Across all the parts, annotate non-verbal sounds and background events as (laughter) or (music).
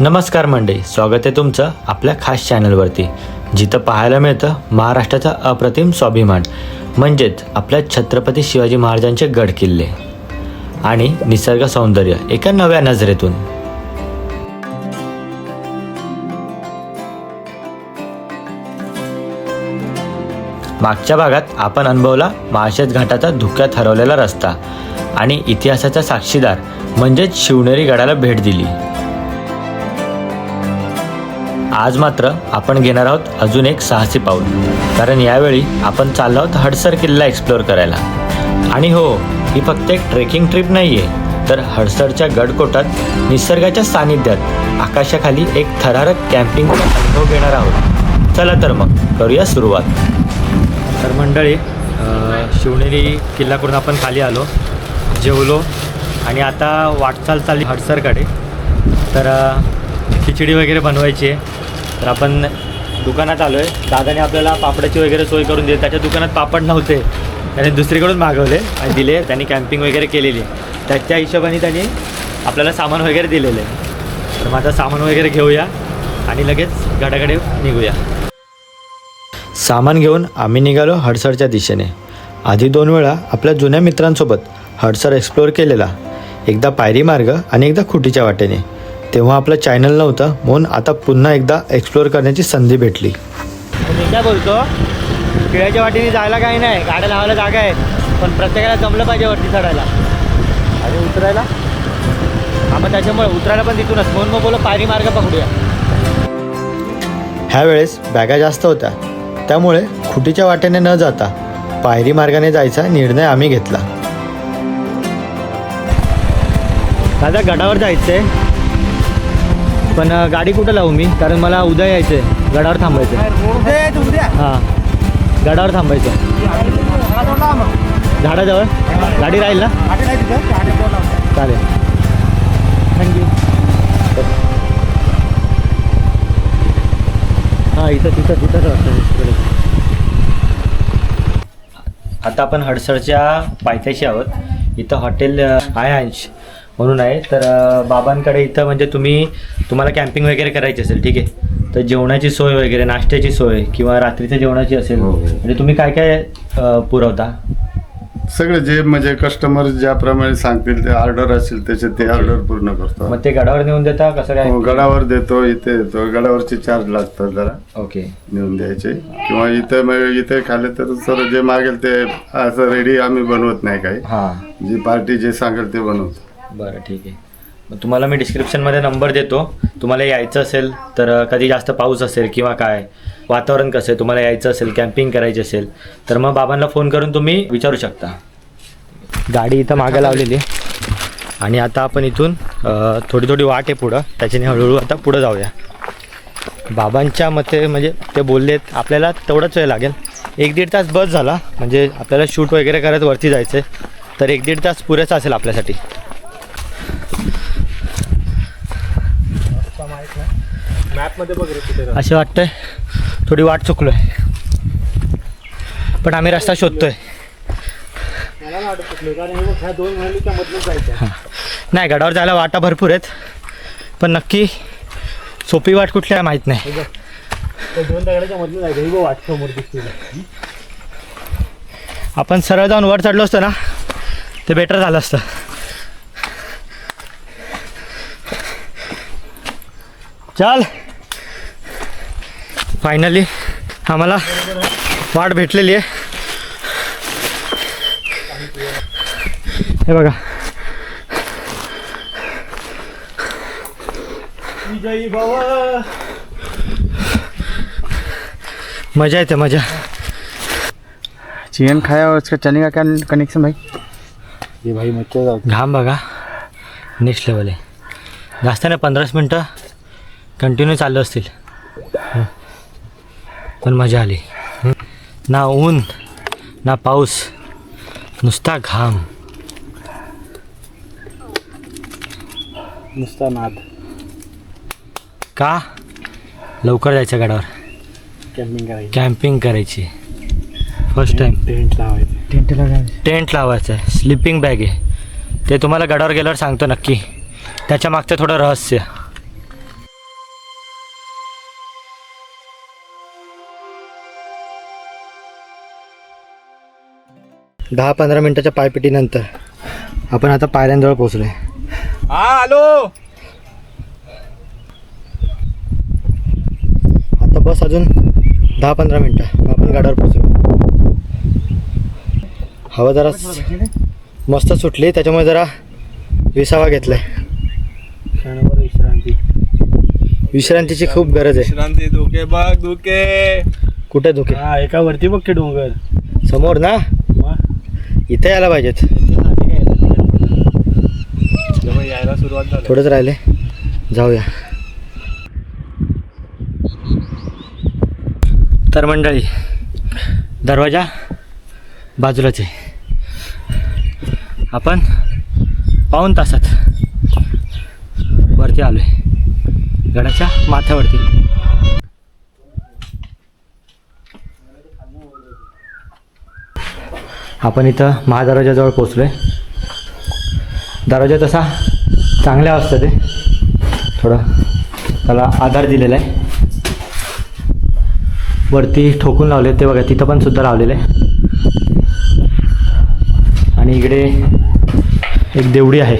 नमस्कार मंडळी स्वागत आहे तुमचं आपल्या खास चॅनलवरती. जिथं पाहायला मिळतं महाराष्ट्राचा अप्रतिम स्वाभिमान म्हणजेच आपल्या छत्रपती शिवाजी महाराजांचे गड किल्ले आणि निसर्ग सौंदर्य एका नव्या नजरेतून. मागच्या भागात आपण अनुभवला माळशेज घाटाचा धुक्यात हरवलेला रस्ता आणि इतिहासाचा साक्षीदार म्हणजेच शिवनेरी गडाला भेट दिली. आज मात्र आपण घेणार आहोत अजून एक साहसी पाऊल. कारण यावेळी आपण चाललो आहोत हडसर किल्ला एक्सप्लोअर करायला. आणि हो ही फक्त एक ट्रेकिंग ट्रिप नाही आहे तर हडसरच्या गडकोटात निसर्गाच्या सानिध्यात आकाशाखाली एक थरारक कॅम्पिंगचा अनुभव घेणार आहोत. चला तर मग करूया सुरुवात. तर मंडळी शिवनेरी किल्ल्याकडून आपण खाली आलो जेवलो आणि आता वाटचाल चालली हडसरकडे. तर खिचडी वगैरे बनवायची आहे. तर आपण दुकानात आलो आहे दादाने आपल्याला पापडाची वगैरे सोय करून दिली. त्याच्या दुकानात पापड नव्हते. त्याने दुसरीकडून मागवले आणि दिले. त्यांनी कॅम्पिंग वगैरे केलेली. त्याच्या हिशोबाने त्यांनी आपल्याला सामान वगैरे दिलेलं आहे. तर माझं सामान वगैरे घेऊया आणि लगेच गडाकडे निघूया. सामान घेऊन आम्ही निघालो हडसरच्या दिशेने. आधी दोन वेळा आपल्या जुन्या मित्रांसोबत हडसर एक्सप्लोअर केलेला. एकदा पायरी मार्ग आणि एकदा खुटीच्या वाटेने. तेव्हा आपलं चॅनल नव्हतं म्हणून आता पुन्हा एकदा एक्सप्लोअर करण्याची संधी भेटली. मी काय बोलतो? खेळाच्या वाटेने जायला काही नाही गाड्या लावायला जागा आहे पण प्रत्येकाला जमलं पाहिजे वरती चढायला. आणि उतरायला? हा मग त्याच्यामुळे उतरायला पण तिथूनच म्हणून मग बोलो पायरी मार्ग पकडूया. ह्या वेळेस बॅगा जास्त होत्या. त्यामुळे खुटीच्या वाटेने न जाता पायरी मार्गाने जायचा निर्णय आम्ही घेतला. दादा गडावर जायचंय. पण गाडी कुठं लावू मी? कारण मला उद्या यायचंय. गडावर थांबायचं हां. गडावर थांबायचं झाडाजवळ? गाडी राहील ना? चालेल. थँक्यू हां इथं तिथं तिथं आता आपण हडसरच्या पायथ्याशी आहोत. इथं हॉटेल आहे अंश. म्हणून आहे. तर बाबांकडे इथं म्हणजे तुम्ही तुम्हाला कॅम्पिंग वगैरे करायची असेल ठीक आहे. तर जेवणाची सोय वगैरे नाश्त्याची सोय किंवा रात्रीच्या जेवणाची असेल हो. म्हणजे तुम्ही काय काय अ, पुरवता? सगळे जे म्हणजे कस्टमर ज्याप्रमाणे सांगतील ते ऑर्डर असेल त्याचे ते ऑर्डर पूर्ण करतो मग ते गडावर नेऊन देता कसं काय हो, गडावर देतो इथे देतो गडावरचे चार्ज लागतात जरा. ओके. नेऊन द्यायचे. किंवा इथे मग इथे खाले तर सर जे मागेल ते असं रेडी आम्ही बनवत नाही काही. हां. जी पार्टी जे सांगेल ते बनवतो. बरं ठीक आहे. मग तुम्हाला मी डिस्क्रिप्शनमध्ये नंबर देतो. तुम्हाला यायचं असेल तर कधी जास्त पाऊस असेल किंवा काय वातावरण कसं आहे तुम्हाला यायचं असेल कॅम्पिंग करायची असेल तर मग बाबांना फोन करून तुम्ही विचारू शकता. गाडी इथं मागं लावलेली. आणि आता आपण इथून थोडी थोडी वाट आहे पुढं. त्याच्याने हळूहळू आता पुढं जाऊया. बाबांच्या मते म्हणजे ते बोललेत आपल्याला तेवढाच वेळ लागेल. एक दीड तास बस झाला. म्हणजे आपल्याला शूट वगैरे करत वरती जायचं आहे तर एक दीड तास पुरेसा असेल आपल्यासाठी. असे वाटतंय. थोडी वाट चुकलोय. पण आम्ही रस्ता शोधतोय. हां. नाही गडावर जायला वाटा भरपूर आहेत. पण नक्की सोपी वाट कुठली आहे माहीत नाही. आपण सरळ जाऊन वर चढलो असतो ना ते बेटर झालं असतं. चल. फायनली आम्हाला वाट भेटलेली आहे. हे बघा. मजा येते मजा. चिकन खाया और उसका चने का क्या कनेक्शन भाई? हे भाई मच्छर घाम बघा. नेक्स्ट लेवल आहे. जास्त नाही पंधराच मिनटं कंटिन्यू चाललं असतील. हं. पण मजा आली. ना ऊन ना पाऊस नुसता घाम. नुसता नाद. का? लवकर जायचं गडावर. कॅम्पिंग करायची. कॅम्पिंग करायची. फर्स्ट टाईम टेंट लावायचे. टेंट लावायचे टेंट लावायचं आहे. स्लिपिंग बॅग आहे. ते तुम्हाला गडावर गेल्यावर सांगतो नक्की. त्याच्या मागचं थोडं रहस्य. दहा पंधरा मिनटाच्या पायपिटीनंतर. आपण आता पायऱ्यांजवळ पोहोचलोय. हा हॅलो! आता बस अजून दहा पंधरा मिनटं. मग आपण गाड्यावर पोहोचलो. हवा जरा मस्त सुटली त्याच्यामुळे जरा विसावा घेतलाय. विश्रांती. विश्रांतीची खूप गरज आहे. विश्रांती धुके बघ धुके. कुठे धोके? हा एका वरती बघ की डोंगर. समोर ना? इथे यायला पाहिजेत. यायला सुरुवात झाली थोडंच राहिले. जाऊया. तर मंडळी दरवाजा बाजूलाच आहे. आपण पाऊन तासात वरती आलो आहे गडाच्या माथ्यावरती. आपण इथं महादरवाजाजवळ पोचलो आहे दरवाजा तसा चांगल्या असतं ते. थोडं त्याला आधार दिलेला आहे. वरती ठोकून लावले ते बघा तिथं पण सुद्धा लावलेलं आहे. आणि इकडे एक देवडी आहे.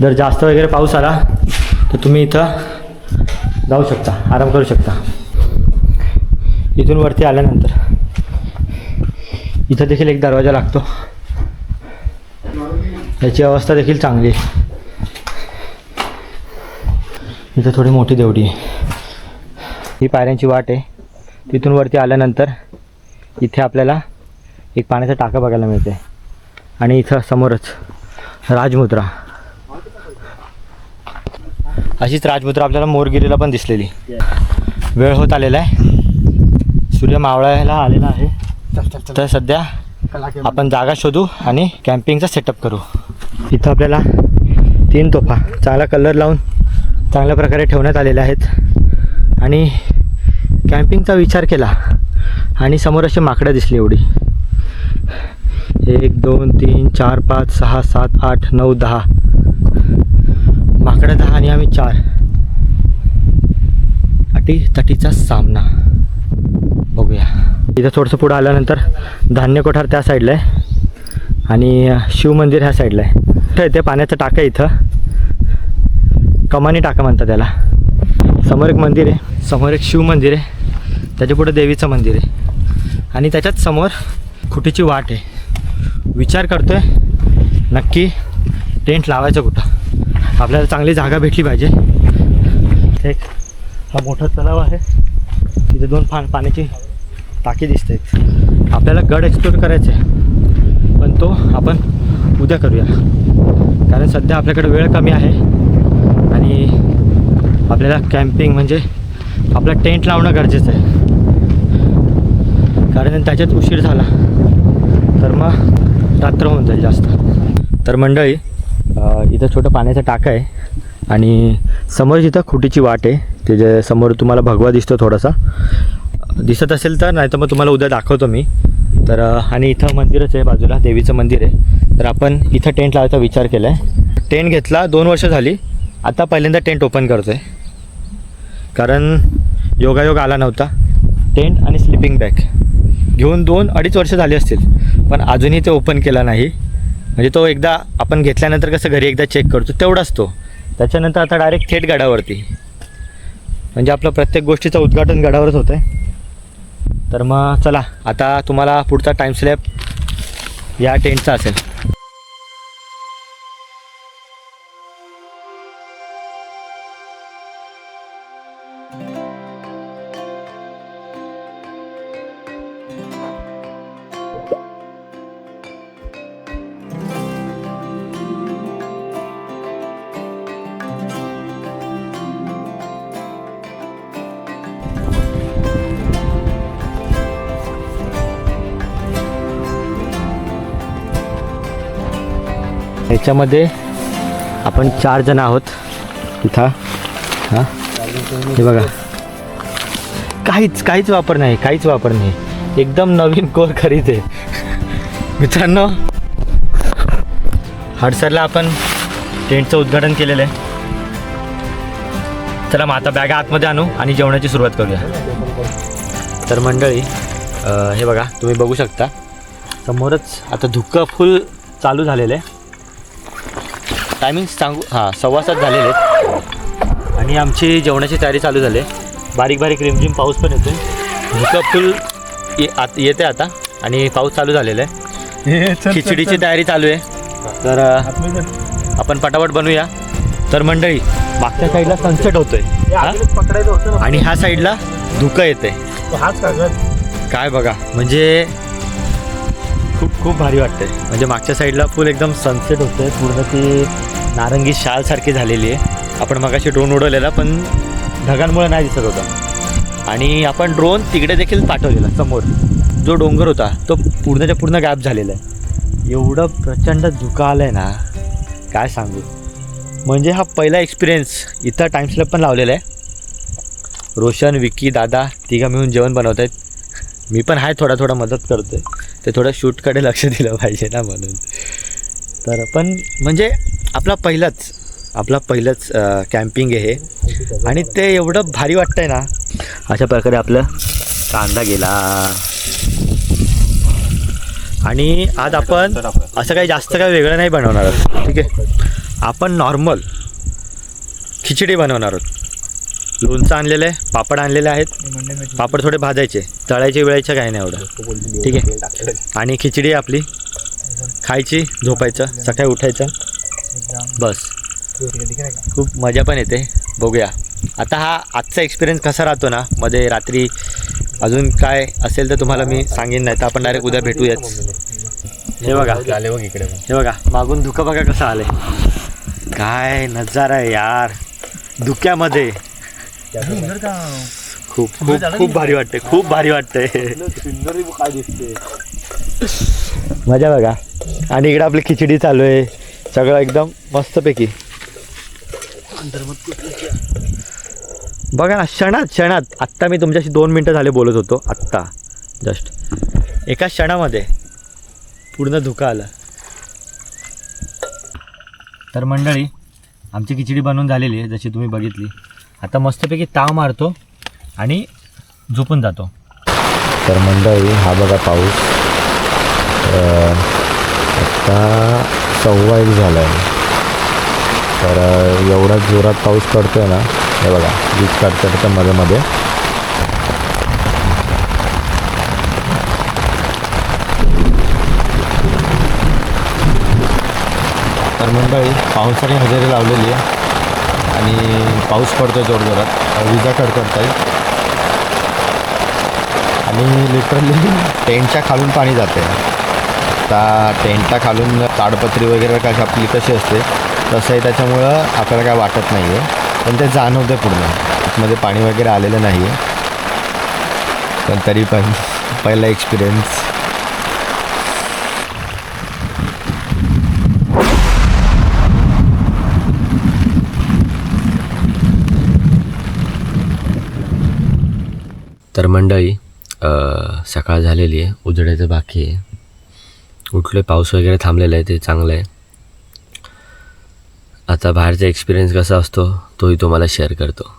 जर जास्त वगैरे पाऊस आला तर तुम्ही इथं जाऊ शकता आराम करू शकता. इथून वरती आल्यानंतर. इथं देखील एक दरवाजा लागतो. याची अवस्था देखील चांगली आहे. इथं थोडी मोठी देवडी आहे. ही पायऱ्यांची वाट आहे. तिथून वरती आल्यानंतर इथे आपल्याला एक पाण्याचा टाका बघायला मिळते आणि इथं समोरच राजमुद्रा. अशीच राजमुद्रा आपल्याला मोरगिरीला पण दिसलेली. वेळ होत आलेला आहे. सूर्य मावळायला आलेला आहे. तर सध्या आपण जागा शोधू आणि कॅम्पिंगचा सेटअप करू. इथं आपल्याला तीन तोफा चांगला कलर लावून चांगल्या प्रकारे ठेवण्यात आलेल्या आहेत. आणि कॅम्पिंगचा विचार केला आणि समोर अशी माकडं दिसली एवढी. एक दोन तीन चार पाच सहा सात आठ नऊ दहा. माकडं दहा आणि आम्ही चार. अटी तटीचा सामना. बघूया. इथं थोडंसं पुढं आल्यानंतर धान्य कोठार त्या साईडला आहे. आणि शिवमंदिर ह्या साईडला आहे. इथं येते पाण्याचं टाकं आहे इथं. कमानी टाका म्हणतात त्याला. समोर एक मंदिर आहे. समोर एक शिवमंदिर आहे. त्याच्या पुढं देवीचं मंदिर आहे. आणि त्याच्याच समोर खुटीची वाट आहे. विचार करतो आहे नक्की टेंट लावायचं कुठं? आपल्याला चांगली जागा भेटली पाहिजे. एक हा मोठा तलाव आहे. तिथे दोन पा पाण्याची टाकी दिसत. आहेत आपल्याला गड एक्सप्लोर करायचं आहे पण तो आपण उद्या करूया. कारण सध्या आपल्याकडे वेळ कमी आहे. आणि आपल्याला कॅम्पिंग म्हणजे आपला टेंट लावणं गरजेचं आहे. कारण त्याच्यात उशीर झाला. तर मग रात्र होऊन जाईल जास्त. तर मंडळी इथं छोटं पाण्याचं टाकं आहे. आणि समोर जिथं खुटीची वाट आहे ते जे समोर तुम्हाला भगवा दिसतो थोडासा दिसत असेल तर नाही तर मग तुम्हाला उद्या दाखवतो मी. तर आणि इथं मंदिरच आहे बाजूला देवीचं मंदिर आहे. तर आपण इथं टेंट लावायचा विचार केला आहे टेंट घेतला दोन वर्ष झाली. आता पहिल्यांदा टेंट ओपन करतो आहे कारण योगायोग आला नव्हता. टेंट आणि स्लिपिंग बॅग घेऊन दोन अडीच वर्ष झाली असतील. पण अजूनही ते ओपन केला नाही. म्हणजे तो एकदा आपण घेतल्यानंतर कसं घरी एकदा चेक करतो तेवढाच तो. त्याच्यानंतर आता डायरेक्ट थेट गडावरती. म्हणजे आपलं प्रत्येक गोष्टीचं उद्घाटन गडावरच होतं आहे तर मग चला आता तुम्हाला पुढचा टाईम स्लॅप या टेंटचा असेल. याच्यामध्ये आपण चार जण आहोत. इथं. हां. हे बघा. काहीच काहीच वापर नाही काहीच वापर नाही. एकदम नवीन कोर खरीद. आहे मित्रांनो हडसरला आपण टेंटचं उद्घाटन केलेलं आहे. चला मग आता बॅगा आतमध्ये आणू आणि जेवणाची सुरुवात करूया. तर मंडळी हे बघा तुम्ही बघू शकता. समोरच आता धुकं फुल चालू झालेलं आहे. टायमिंग सांगू हां सव्वा सात झालेले आहेत. आणि आमची जेवणाची तयारी चालू झाली. आहे बारीक बारीक रिमझिम पाऊस पण येतो धुकं फुल ये आत येते आता. आणि पाऊस चालू झालेला आहे. खिचडीची तयारी चालू आहे. तर आपण पटापट बनवूया तर मंडळी मागच्या साईडला सनसेट होतोय. हा? आणि ह्या साईडला धुकं येते काय बघा. म्हणजे खूप खूप भारी वाटतंय. म्हणजे मागच्या साईडला फुल एकदम सनसेट होतंय. पूर्ण ती नारंगी शाल सारखी झालेली आहे. आपण मगाशी ड्रोन उडवलेला पण ढगांमुळे नाही दिसत होता. आणि आपण ड्रोन तिकडे देखील पाठवलेला समोर. जो डोंगर होता तो पूर्णच्या पूर्ण गॅप झालेला आहे. एवढं प्रचंड धुकं आलं आहे ना काय सांगू. म्हणजे हा पहिला एक्सपिरियन्स इथं टाईमस्लॅप पण लावलेला आहे. रोशन विक्की दादा तिघा मिळून जेवण बनवत आहेत मी पण आहे थोडा थोडा मदत करतोय. ते थोडं शूटकडे लक्ष दिलं पाहिजे ना म्हणून. तर पण म्हणजे आपला पहिलाच आपला पहिलंच कॅम्पिंग आहे हे. आणि ते एवढं भारी वाटतंय ना. अशा प्रकारे आपलं कांदा गेला. आणि आज आपण असं काही जास्त काही वेगळं नाही बनवणार आहोत. ठीक आहे? आपण नॉर्मल खिचडी बनवणार आहोत. लोणचं आणलेलं आहे पापड आणलेले आहेत. पापड थोडे भाजायचे तळायचे वेळायचे काही नाही एवढं. ठीक आहे? आणि खिचडी आपली. खायची झोपायचं सकाळी उठायचं. बस. खूप मजा पण येते. बघूया. आता हा आजचा एक्सपिरियन्स कसा राहतो ना? मध्ये रात्री अजून काय असेल तर तुम्हाला मी सांगेन नाही तर आपण डायरेक्ट उद्या भेटूयाच हे बघा. आले बघ इकडे हे बघा. मागून धुकं बघा कसं आलंय. काय नजारा आहे यार. धुक्यामध्ये. खूप खूप खूप भारी वाटते खूप भारी वाटते सुंदर काय दिसते मजा बघा. आणि इकडे आपली खिचडी चालू आहे. सगळं एकदम मस्तपैकी. बघा ना क्षणात क्षणात. आत्ता मी तुमच्याशी दोन मिनटं झाले बोलत होतो. आत्ता. जस्ट एका क्षणामध्ये पूर्ण धुकं आलं. तर मंडळी आमची खिचडी बनवून झालेली आहे जशी तुम्ही बघितली. आता मस्तपैकी ताव मारतो आणि झोपून जातो. तर मंडळी हा बघा पाऊस. आत्ता सव्वा एक झाला आहे तर एवढा जोरात पाऊस पडतोय ना हे बघा वीज काढतं तर मध्ये मध्ये. तर मंडळी पावसाने हजेरी लावलेली आहे. आणि पाऊस पडतो जोरजोरात विजा कडकडत आहे आणि लिटरली (laughs) टेंटच्या खालून पाणी जाते आता टेंटा खालून ताडपत्री वगैरे कशी आपली कशी असते तसंही त्याच्यामुळं आपल्याला काय वाटत नाही आहे पण ते जाणवते पूर्ण. आतमध्ये पाणी वगैरे आलेलं नाही आहे पण तरी पण पहिला एक्सपिरियन्स तर मंडळी सकाळ झालेली आहे. उजडायचं बाकी आहे. कुठले पाऊस वगैरे थांबलेला आहे ते चांगलं आहे. आता बाहेरचा एक्सपिरियन्स कसा असतो तोही तुम्हाला शेअर करतो.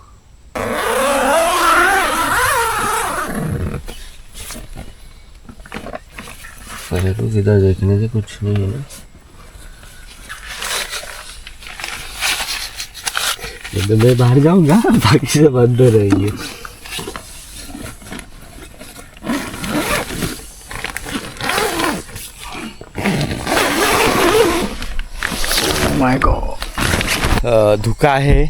अरे तो इधर देखने से कुछ नहीं है ना? म्हणजे ये मैं बाहर जाऊंगा बाकी से बंद रहेंगे धुकं आहे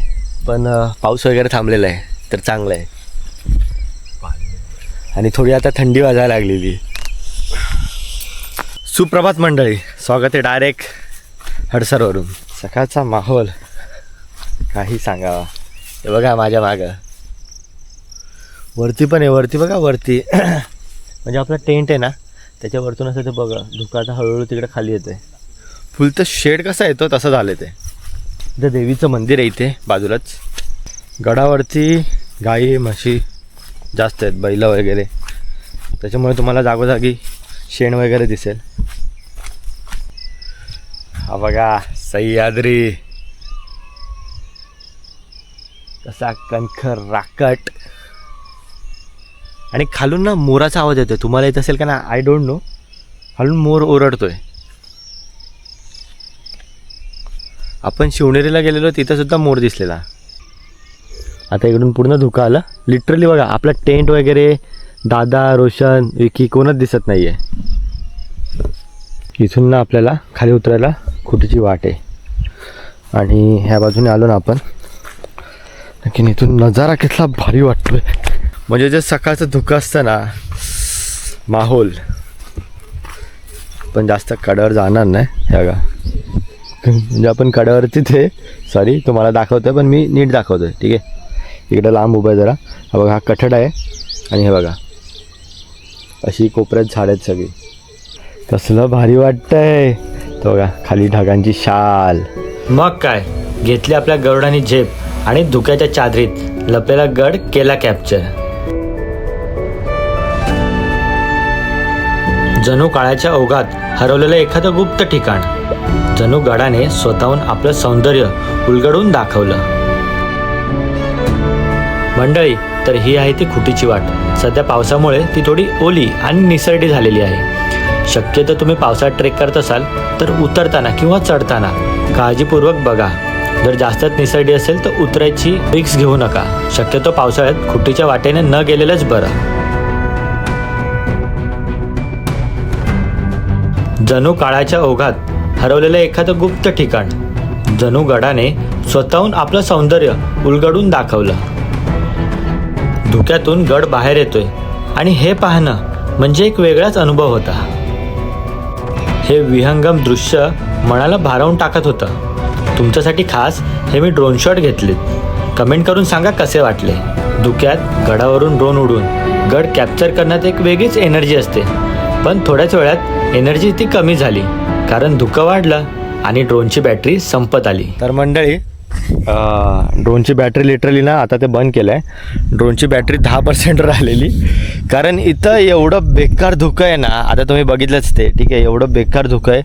पण पाऊस वगैरे थांबलेला आहे तर चांगलं आहे. आणि थोडी आता थंडी वाजायला लागलेली सुप्रभात मंडळी स्वागत आहे डायरेक्ट हडसरवरून. सकाळचा माहोल काही सांगावा. हे बघा माझ्या मागं. वरती पण आहे वरती बघा वरती. (clears throat) म्हणजे आपला टेंट आहे ना त्याच्यावरतून असं ते बघा धुका आता हळूहळू तिकडे खाली येते तर शेड कसा येतो तसं झालं ते. इथं देवीचं मंदिर आहे इथे बाजूलाच. गडावरती गाई म्हशी जास्त आहेत बैलं वगैरे. त्याच्यामुळे तुम्हाला जागोजागी शेण वगैरे दिसेल. हा बघा सह्याद्री. कसा कणखर राकट. आणि खालून ना मोराचा आवाज येतोय. तुम्हाला येत असेल का ना आय डोंट नो खालून मोर ओरडतोय. आपण शिवनेरीला गेलेलो तिथं सुद्धा मोर दिसलेला. आता इकडून पूर्ण धुका आलं. लिटरली बघा आपला टेंट वगैरे दादा रोशन विकी कोणच दिसत नाही आहे इथून ना आपल्याला खाली उतरायला खुटीची वाट आहे. आणि ह्या बाजूने आलो ना आपण. नक्की इथून नजारा कितला भारी वाटतोय. म्हणजे जे सकाळचं धुकं असतं ना माहोल. पण जास्त कडावर जाणार नाही ह्या गा म्हणजे आपण कड्यावरती ते सॉरी तुम्हाला दाखवतो पण मी नीट दाखवतोय ठीक आहे? इकडं लांब उभं आहे जरा. हा बघा हा कठड आहे. आणि हे बघा. अशी कोपऱ्यात झाड आहेत सगळी. कसलं भारी वाटतंय. तो बघा खाली ढगांची शाल. मग काय? घेतली आपल्या गरुडाने झेप आणि धुक्याच्या चादरीत लपलेला गड केला कॅप्चर जणू काळाच्या ओघात हरवलेलं एखादं गुप्त ठिकाण. जणू गडाने स्वतःहून आपलं सौंदर्य उलगडून दाखवलं. मंडळी तर ही आहे ती खुटीची वाट. सध्या पावसामुळे ती थोडी ओली आणि निसरडी झालेली आहे. शक्यतो तुम्ही पावसाळ्यात ट्रेक करत असाल तर उतरताना किंवा चढताना काळजीपूर्वक बघा. जर जास्तच निसरडी असेल तर उतरायची रिक्स घेऊ नका. शक्यतो पावसाळ्यात खुटीच्या वाटेने न गेलेलंच बरं. जणू काळाच्या ओघात हरवलेलं एखादं गुप्त ठिकाण. जणू गडाने स्वतःहून आपलं सौंदर्य उलगडून दाखवलं. धुक्यातून गड बाहेर येतोय. आणि हे पाहणं म्हणजे एक वेगळाच अनुभव होता. हे विहंगम दृश्य मनाला भारावून टाकत होतं. तुमच्यासाठी खास हे मी ड्रोन शॉट घेतलेत कमेंट करून सांगा कसे वाटले? धुक्यात गडावरून ड्रोन उडून गड कॅप्चर करण्यात एक वेगळीच एनर्जी असते. पण थोड्याच वेळात एनर्जी ती कमी झाली. कारण धुकं वाढलं आणि ड्रोनची बॅटरी संपत आली. तर मंडळी ड्रोनची बॅटरी लिटरली ना आता ते बंद केलं आहे ड्रोनची बॅटरी दहा पर्सेंट राहिलेली. कारण इथं एवढं बेकार धुकं आहे ना आता तुम्ही बघितलंच ते ठीक आहे एवढं बेकार धुकं आहे.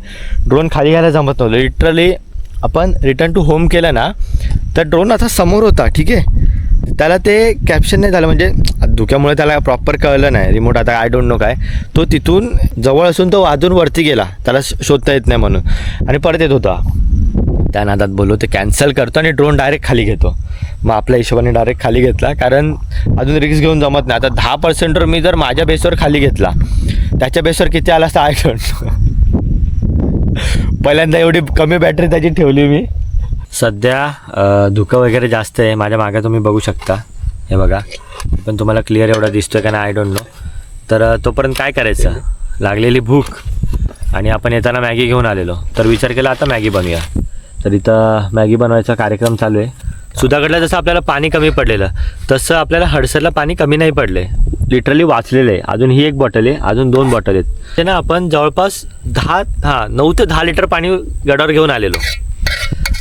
ड्रोन खाली घ्यायला जमत नव्हतं. लिटरली आपण रिटर्न टू होम केलं ना तर ड्रोन आता समोर होता ठीक आहे. त्याला ते कॅप्शन नाही झालं म्हणजे धुक्यामुळे त्याला प्रॉपर कळलं नाही. रिमोट आता आय डोंट नो काय. तो तिथून जवळ असून तो वाजून वरती गेला. त्याला श- शोधता येत नाही म्हणून. आणि परत येत होता. त्या नादात बोललो ते कॅन्सल करतो आणि ड्रोन डायरेक्ट खाली घेतो. मग आपल्या हिशोबाने डायरेक्ट खाली घेतला. कारण अजून रिक्स घेऊन जमत नाही. आता दहा पर्सेंटवर मी जर माझ्या बेसवर खाली घेतला त्याच्या बेसवर किती आला असता आय (laughs) पहिल्यांदा एवढी कमी बॅटरी त्याची ठेवली मी. सध्या धुकं वगैरे जास्त आहे. माझ्या मागे तुम्ही बघू शकता. हे बघा. पण तुम्हाला क्लिअर एवढा दिसतोय का नाही आय डोंट नो तर तोपर्यंत काय करायचं? लागलेली भूक आणि आपण येताना मॅगी घेऊन आलेलो. तर विचार केला आता मॅगी बनवूया. तर इथं मॅगी बनवायचा कार्यक्रम चालू आहे. सुधागडला जसं आपल्याला पाणी कमी पडलेलं तसं आपल्याला हडसरला पाणी कमी नाही पडले. लिटरली वाचलेलं आहे. अजून ही एक बॉटल आहे. अजून दोन बॉटल आहेत. ते ना आपण जवळपास दहा हां नऊ ते दहा लिटर पाणी गडावर घेऊन आलेलो.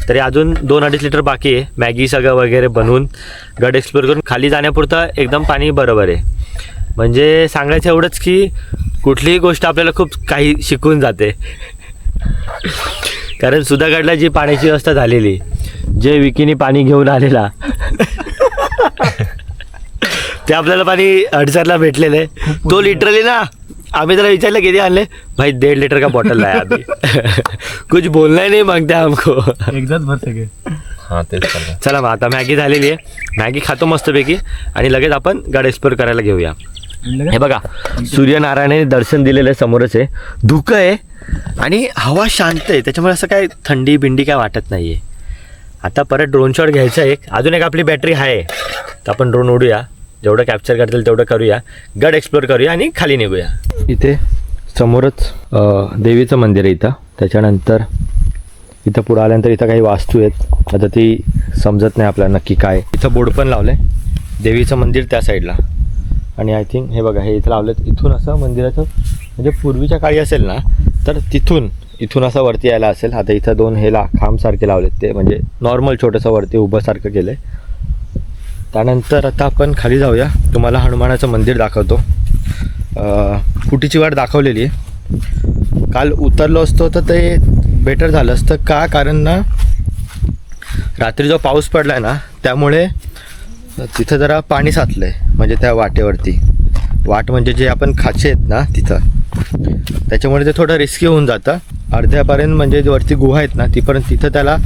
तरी अजून दोन अडीच लिटर बाकी आहे. मॅगी सगळं वगैरे बनवून गड एक्सप्लोर करून खाली जाण्यापुरतं एकदम पाणी बरोबर आहे. म्हणजे सांगायचं एवढंच की कुठलीही गोष्ट आपल्याला खूप काही शिकून जाते. कारण सुधागडला जी पाण्याची व्यवस्था झालेली जे विकीने पाणी घेऊन आलेला ते आपल्याला पाणी अडचणला भेटलेलं आहे. तो लिटरली ना आम्ही त्याला विचारलं किती आणले? भाई डेढ़ लीटर का बॉटल लाया अभी (laughs) कुछ बोलना ही नहीं मांगते हमको. एकदाच भरते गे हां तेच चाललं चला मग आता मॅगी झालेली आहे. मॅगी खातो मस्तपैकी. आणि लगेच आपण गड एक्सप्लोर करायला घेऊया. हे बघा सूर्यनारायणाने दर्शन दिलेलं आहे समोरच आहे. धुकं आहे आणि हवा शांत आहे. त्याच्यामुळे असं काय थंडी बिंडी काय वाटत नाही आहे आता परत ड्रोन शॉट घ्यायचा आहे एक. अजून एक आपली बॅटरी आहे तर आपण ड्रोन उडूया जेवढं कॅप्चर करतील तेवढं करूया. गड एक्सप्लोर करूया आणि खाली निघूया. इथे समोरच देवीचं मंदिर आहे इथं. त्याच्यानंतर इथं पुढं आल्यानंतर इथं काही वास्तू आहेत. आता ती समजत नाही आपल्याला नक्की काय. इथं बोर्ड पण लावलं. आहे देवीचं मंदिर त्या साईडला आणि आय थिंक हे बघा हे इथं लावलं इथून असं मंदिराचं म्हणजे पूर्वीच्या काळी असेल ना तर तिथून इथून असं वरती यायला असेल. आता इथं दोन हे ला खांबसारखे लावलेत ते. म्हणजे नॉर्मल छोटंसं वरती उभंसारखं केलं आहे त्यानंतर आता आपण खाली जाऊया. तुम्हाला हनुमानाचं मंदिर दाखवतो. कुटीची वाट दाखवलेली आहे. काल उतरलो असतो तर ते बेटर झालं असतं. का? कारण ना रात्री जो पाऊस पडला आहे ना त्यामुळे तिथं जरा पाणी साचलं आहे म्हणजे त्या वाटेवरती. वाट म्हणजे जे आपण खाचे आहेत ना तिथं. त्याच्यामुळे ते थोडं रिस्की होऊन जातं. अर्ध्यापर्यंत म्हणजे वरती गुहा आहेत ना तीपर्यंत तिथं त्याला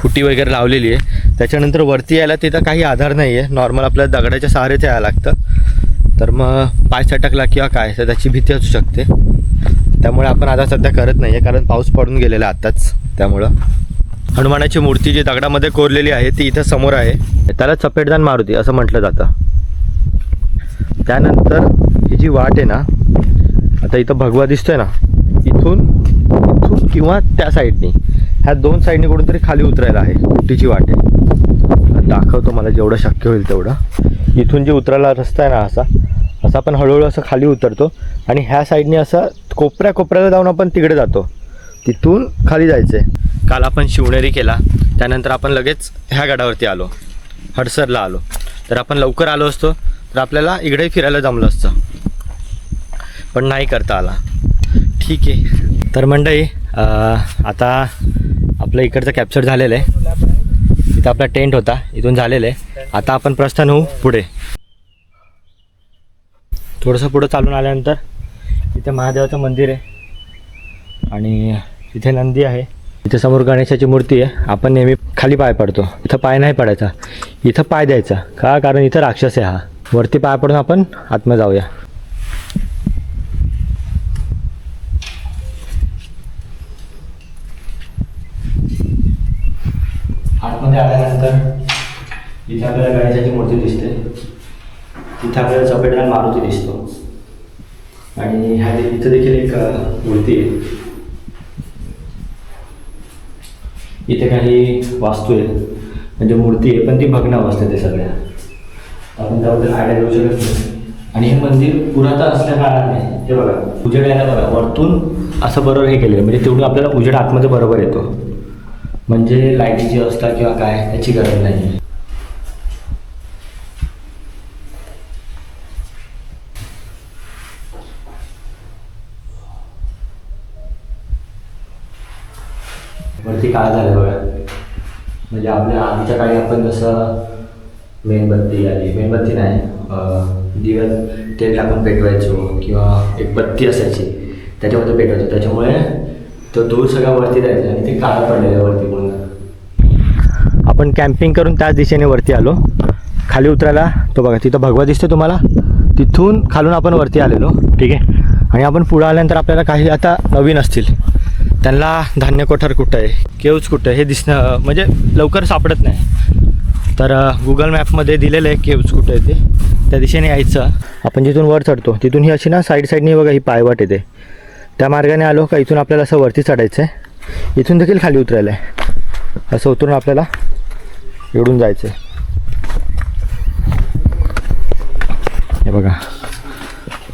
खुटी वगैरे लावलेली आहे. त्याच्यानंतर वरती यायला तिथं काही आधार नाही आहे. नॉर्मल आपल्याला दगडाच्या सहारेच यायला लागतं. तर मग पाय सटकला किंवा काय तर त्याची भीती असू शकते. त्यामुळे आपण आता सध्या करत नाही आहे कारण पाऊस पडून गेलेला आत्ताच त्यामुळं. हनुमानाची मूर्ती जी दगडामध्ये कोरलेली आहे ती इथं समोर आहे. त्याला चपेटदान मारुती असं म्हटलं जातं. त्यानंतर ही जी वाट आहे ना आता इथं भगवा दिसतोय ना इथून इथून किंवा त्या साईडनी. ह्या दोन साईडनी कुठेतरी खाली उतरायला आहे कुटीची वाट आहे? दाखवतो मला जेवढं शक्य होईल तेवढं. इथून जे उतरायला रस्ता आहे ना असा असा आपण हळूहळू असं खाली उतरतो आणि ह्या साईडने असं कोपऱ्या कोपऱ्याला जाऊन आपण तिकडे जातो. तिथून खाली जायचं आहे काल आपण शिवनेरी केला त्यानंतर आपण लगेच ह्या गडावरती आलो. हडसरला आलो. तर आपण लवकर आलो असतो तर आपल्याला इकडे फिरायला जमलं असतं. पण नाही करता आला. ठीक आहे. तर मंडळी आता आपलं इकडचं कॅप्चर झालेलं आहे. इथं आपला टेंट होता. इथून झालेलं आहे. आता आपण प्रस्थान होऊ पुढे. थोडंसं पुढं चालून आल्यानंतर इथे महादेवाचं मंदिर आहे. आणि इथे नंदी आहे. इथे समोर गणेशाची मूर्ती आहे. आपण नेहमी खाली पाय पडतो. इथं पाय नाही पडायचा. इथं पाय द्यायचा. का? कारण इथं राक्षस आहे हा. वरती पाय पडून आपण आत्मा जाऊया. आतमध्ये आल्यानंतर इथे आपल्याला गणेशाची मूर्ती दिसते. तिथे आपल्याला चपेटला मारुती दिसतो. आणि ह्या इथं देखील एक मूर्ती आहे. इथे काही वास्तू आहेत. म्हणजे मूर्ती आहे पण ती भग्न अवस्थेत आहे सगळ्या. आपण त्याबद्दल आयडिया देऊ शकत नाही. आणि हे मंदिर पुरातन असल्या काळाने हे बघा उजेड यायला बघा. वरतून असं बरोबर हे केलेलं आहे. म्हणजे तेवढं आपल्याला उजेड आतमध्ये बरोबर येतो. म्हणजे लाईटीची व्यवस्था किंवा काय याची गरज नाही. वरती काय झालं बघा? म्हणजे आपल्या आधीच्या काळी आपण जसं मेणबत्ती आली मेणबत्ती नाही दिवस दिव्यात तेल टाकून पेटवायचो किंवा एक बत्ती असायची त्याच्यामध्ये पेटवायचो. त्याच्यामुळे तो धूर सगळा वरती जायचा आणि ते काळं पडलेलं वरती आपण कॅम्पिंग करून त्याच दिशेने वरती आलो. खाली उतरायला तो बघा तिथं भगवा दिसतो तुम्हाला. तिथून खालून आपण वरती आलेलो. ठीक आहे? आणि आपण पुढं आल्यानंतर आपल्याला काही आता नवीन असतील. त्यांना धान्य कोठार कुठं आहे? केव्ज कुठं आहे? हे दिसणं म्हणजे लवकर सापडत नाही. तर गुगल मॅपमध्ये दिलेलं आहे केव्ज कुठं आहे ते. त्या दिशेने यायचं. आपण जिथून वर चढतो तिथून ही अशी ना साईड साईडनी बघा ही पायवाट येते. त्या मार्गाने आलो का इथून आपल्याला असं वरती चढायचं आहे इथून देखील खाली उतरायला आहे. असं उतरून आपल्याला इकडून जायचं आहे हे बघा.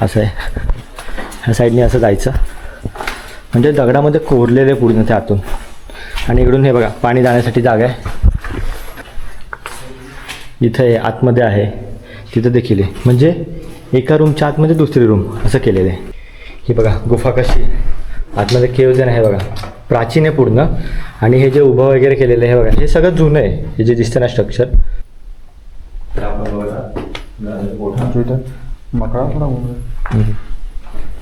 असं आहे. ह्या साईडने असं जायचं. म्हणजे दगडामध्ये कोरलेले पूर्ण ते आतून. आणि इकडून हे बघा पाणी जाण्यासाठी जागा आहे. इथं आतमध्ये आहे. तिथं देखील आहे. म्हणजे एका रूमच्या आतमध्ये दुसरी रूम असं केलेलं आहे. ही बघा गुफा कशी? आहे. आतमध्ये केव्ज आहे हे बघा. प्राचीन आहे पूर्ण. आणि हे जे उभं वगैरे केलेलं आहे हे बघा हे सगळं जुनं आहे हे जे दिसतं ना स्ट्रक्चर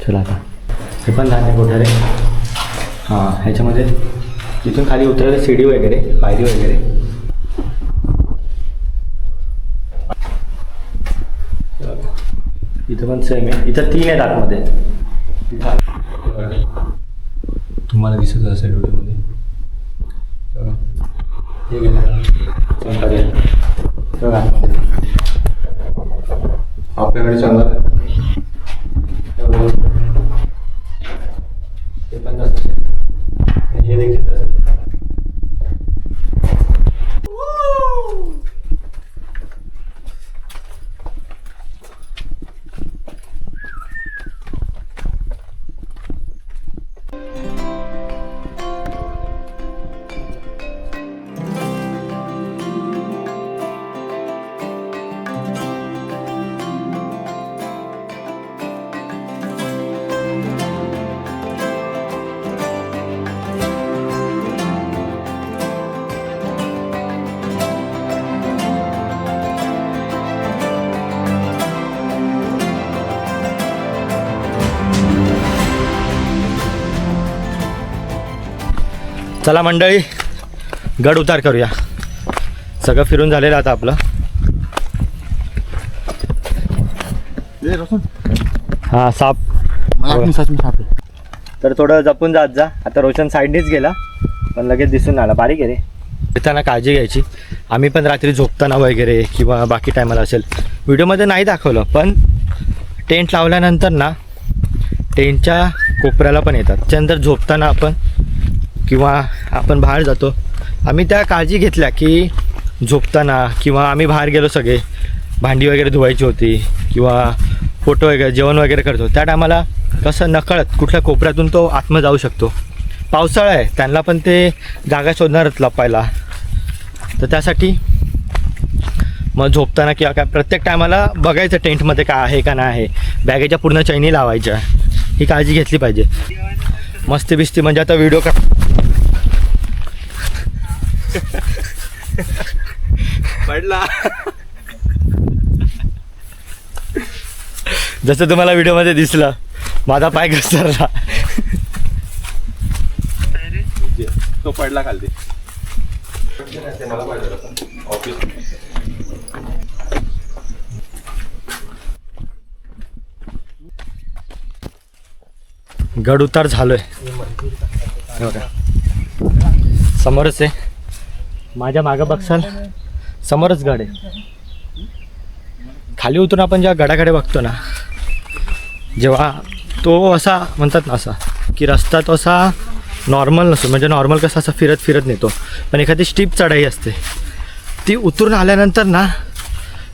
चला आता. हे पण धान्य कोठारे हां ह्याच्यामध्ये तिथून खाली उतरायला सीडी वगैरे पायरी वगैरे. इथं पण सेम आहे. इथं तीन आहेत आतमध्ये. तुम्हाला दिसत असेल व्हिडिओमध्ये. आपल्याकडे चांगला ते पण तसंच हे देखील तसंच चला मंडळी गड उतार करूया. सगळं फिरून झालेलं आता आपलं. हां साप. मी साप. तर थोडं जपून जात जा. आता रोशन साईडनेच गेला पण लगेच दिसून आला. बारीक आहे रे. येताना काळजी घ्यायची. आम्ही पण रात्री झोपताना वगैरे किंवा बाकी टायमाला असेल. व्हिडिओमध्ये नाही दाखवलं पण टेंट लावल्यानंतर ना टेंटच्या कोपऱ्याला पण येतात. त्यानंतर झोपताना आपण किंवा आपण बाहेर जातो आम्ही त्या काळजी घेतल्या की झोपताना किंवा आम्ही बाहेर गेलो सगळे भांडी वगैरे धुवायची होती किंवा फोटो वगैरे जेवण वगैरे करतो त्या टायमाला कसं नकळत कुठल्या कोपऱ्यातून तो आत्म जाऊ शकतो. पावसाळा आहे त्यांना पण ते जागा शोधणारच लपायला. तर त्यासाठी मग झोपताना किंवा काय प्रत्येक टायमाला बघायचं टेंटमध्ये काय आहे का नाही आहे. बॅगेच्या पूर्ण चैनी लावायच्या. ही काळजी घेतली पाहिजे. मस्ती बिस्ती म्हणजे आता व्हिडिओ का पडला. जसं तुम्हाला व्हिडिओमध्ये दिसलं माझा पाय घसरला. तो पडला खालती. गड उतार झालोय. समोरच आहे. माझ्या मागं बघसाल समोरच गड आहे. खाली उतरून आपण जेव्हा गडाकडे बघतो ना जेव्हा तो असा म्हणतात ना असा की रस्ता तो असा नॉर्मल नसतो म्हणजे नॉर्मल कसा असा फिरत फिरत नेतो. पण एखादी स्टीप चढाई असते. ती उतरून आल्यानंतर ना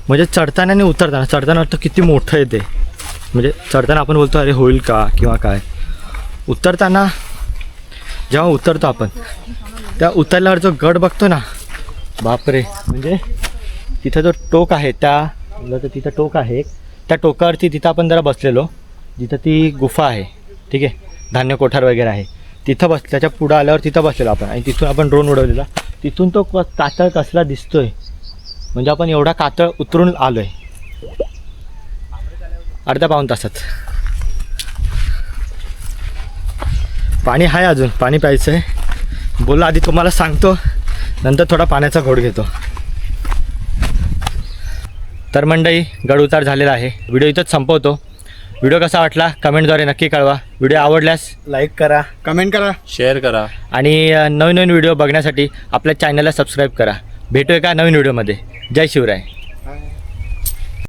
म्हणजे चढताना आणि उतरताना चढताना वाटतं किती मोठं येते म्हणजे चढताना आपण बोलतो अरे होईल का? किंवा काय. उतरताना जेव्हा उतरतो आपण त्या उतरल्यावर जो गड बघतो ना बापरे. म्हणजे तिथं जो टोक आहे त्या तर तिथं टोक आहे त्या टोकावरती तिथं आपण जरा बसलेलो. जिथं ती गुफा आहे ठीक आहे धान्य कोठार वगैरे आहे. तिथं बस त्याच्या पुढं आल्यावर तिथं बसलेलो आपण. आणि तिथून आपण ड्रोन उडवलेला. तिथून तो क- कातळ कसला दिसतोय? म्हणजे आपण एवढा कातळ उतरून आलोय. अर्ध्या पाऊन तासात. पाणी आहे अजून. पाणी प्यायचं आहे बोला आधी तुम्हाला सांगतो. नंतर थोडा पाण्याचा घोट घेतो. तर मंडळी गड उतार झालेला आहे. व्हिडिओ इथंच संपवतो. व्हिडिओ कसा वाटला कमेंटद्वारे नक्की कळवा. व्हिडिओ आवडल्यास लाईक करा. कमेंट करा. शेअर करा. आणि नवीन नवीन व्हिडिओ बघण्यासाठी आपल्या चॅनलला सबस्क्राईब करा. भेटूया का नवीन व्हिडिओमध्ये. जय शिवराय.